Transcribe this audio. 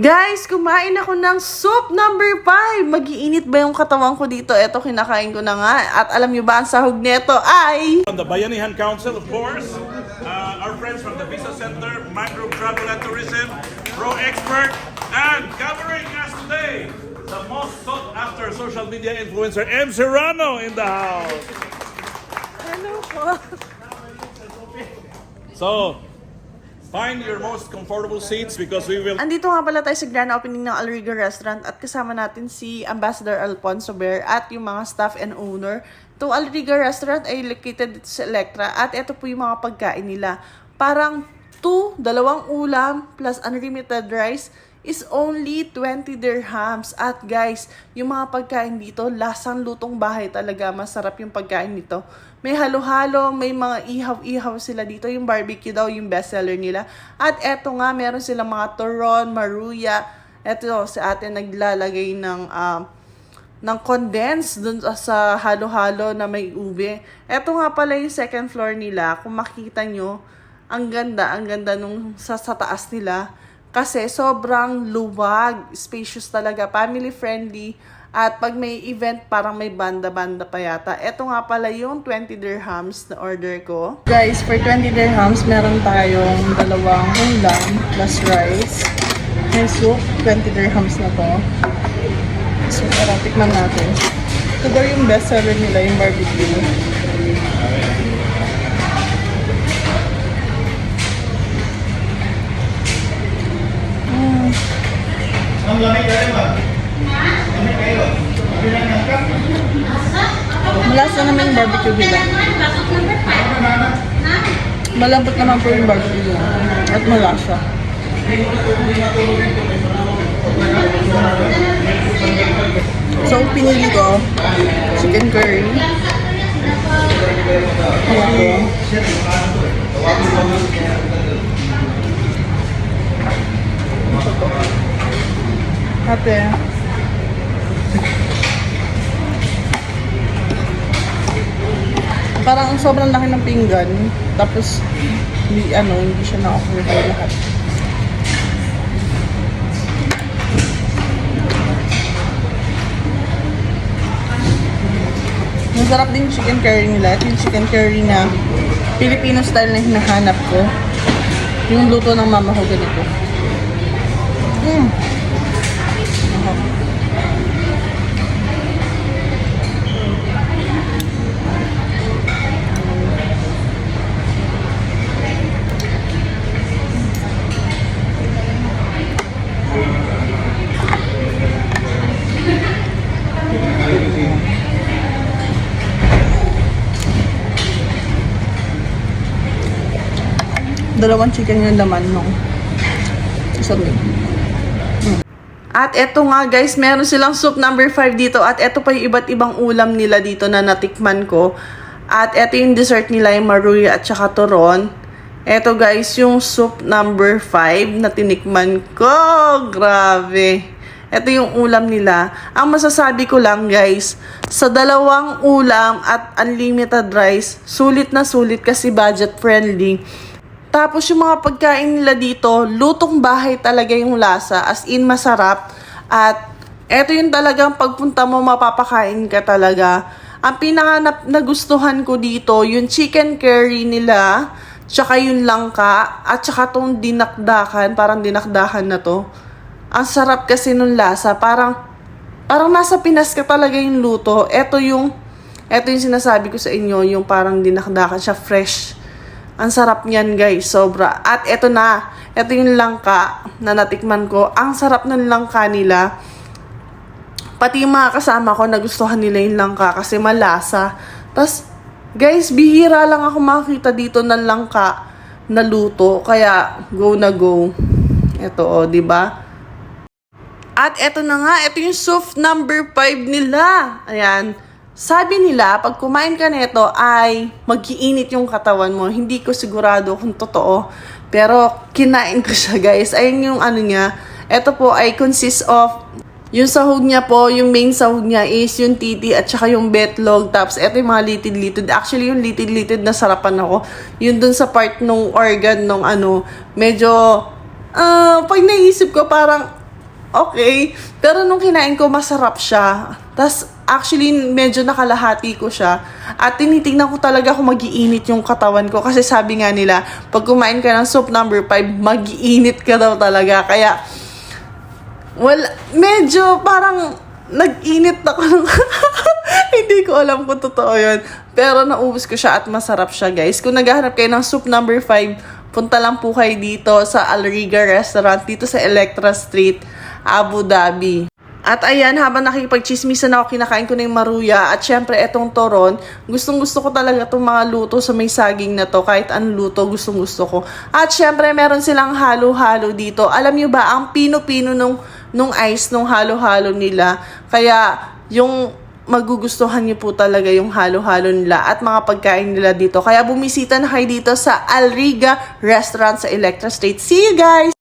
Guys, kumain ako ng soup number 5. Magiinit ba yung katawan ko dito? Eto, kinakain ko na nga. At alam nyo ba, ang sahog nito ay... From the Bayanihan Council, of course, uh, our friends from the Visa Center, Macro Travel and Tourism, Pro Expert, and covering us today, the most sought after social media influencer, M. Serrano in the house. Hello po. So, find your most comfortable seats because we will Andito nga pala tayo sa grand opening ng Alriga Restaurant at kasama natin si Ambassador Alfonso Bear at yung mga staff and owner. Itong Alriga Restaurant ay located dito sa Electra at ito po yung mga pagkain nila. Parang 2, dalawang ulam plus unlimited rice is only 20 dirhams. At guys, yung mga pagkain dito, lasang lutong bahay talaga. Masarap yung pagkain dito. May halo-halo, may mga ihaw-ihaw sila dito. Yung barbecue daw, yung bestseller nila. At eto nga, meron silang mga turon, maruya. Eto, si ate naglalagay ng um, ng condense dun sa halo-halo na may ube. Eto nga pala yung second floor nila. Kung makita nyo, ang ganda, ang ganda nung sa, sa taas nila. Kasi sobrang luwag, spacious talaga, family friendly. At pag may event, parang may banda-banda pa yata. Eto nga pala yung 20 dirhams na order ko. Guys, for 20 dirhams, meron tayong dalawang ulam plus rice. May soup, 20 dirhams na to. So, tara, tikman natin. Ito daw yung best seller nila, yung barbecue. Ang lamig kayo ba? Lamig kayo. Bilang ng cup. Malasa naman yung barbecue nila. Malambot naman po yung barbecue nila. At malasa. So, pinili ko chicken curry. Po. Ate. Parang sobrang laki ng pinggan. Tapos, hindi, ano, hindi siya na-offer lahat. Masarap din yung chicken curry nila. Ito yung chicken curry na Filipino style na hinahanap ko. Yung luto ng mama ko ganito. Mm. Dalawang chicken yung laman nung isang At eto nga guys, meron silang soup number 5 dito at eto pa yung iba't ibang ulam nila dito na natikman ko. At eto yung dessert nila yung maruya at saka turon. Eto guys, yung soup number 5 na tinikman ko. Grabe. Ito yung ulam nila. Ang masasabi ko lang guys, sa dalawang ulam at unlimited rice, sulit na sulit kasi budget friendly. Tapos yung mga pagkain nila dito, lutong bahay talaga yung lasa, as in masarap. At eto yung talagang pagpunta mo, mapapakain ka talaga. Ang pinaka na- nagustuhan ko dito, yung chicken curry nila, tsaka yung langka, at tsaka tong dinakdakan, parang dinakdakan na to. Ang sarap kasi nung lasa, parang, parang nasa Pinas ka talaga yung luto. Eto yung, eto yung sinasabi ko sa inyo, yung parang dinakdakan siya, fresh. Ang sarap niyan guys, sobra. At eto na, eto yung langka na natikman ko. Ang sarap ng langka nila. Pati yung mga kasama ko, nagustuhan nila yung langka kasi malasa. Tapos, guys, bihira lang ako makakita dito ng langka na luto. Kaya, go na go. Ito, oh, di ba? At eto na nga, ito yung soup number 5 nila. Ayan. Sabi nila, pag kumain ka nito ay magiinit yung katawan mo. Hindi ko sigurado kung totoo. Pero kinain ko siya guys. Ayun yung ano niya. Ito po ay consist of yung sahog niya po, yung main sahog niya is yung titi at saka yung betlog. Tapos, eto yung mga litid-litid. Actually, yung litid-litid na sarapan ako. Yun dun sa part nung organ nung ano, medyo, ah, pag naisip ko parang, okay. Pero nung kinain ko, masarap siya. Tapos, actually, medyo nakalahati ko siya. At tinitingnan ko talaga kung magiinit yung katawan ko. Kasi sabi nga nila, pag kumain ka ng soup number 5, magiinit ka daw talaga. Kaya, wala, medyo parang nag-init ako ng... Hindi ko alam kung totoo yun. Pero naubos ko siya at masarap siya, guys. Kung naghahanap kayo ng soup number 5, punta lang po kayo dito sa Alriga Restaurant, dito sa Electra Street, Abu Dhabi. At ayan, habang nakikipagchismisan ako, kinakain ko na yung maruya. At syempre, etong toron, gustong gusto ko talaga itong mga luto sa may saging na to. Kahit anong luto, gustong gusto ko. At syempre, meron silang halo-halo dito. Alam nyo ba, ang pino-pino nung, nung ice, nung halo-halo nila. Kaya, yung magugustuhan niyo po talaga yung halo-halo nila at mga pagkain nila dito. Kaya bumisita na kayo dito sa Alriga Restaurant sa Electra State. See you guys!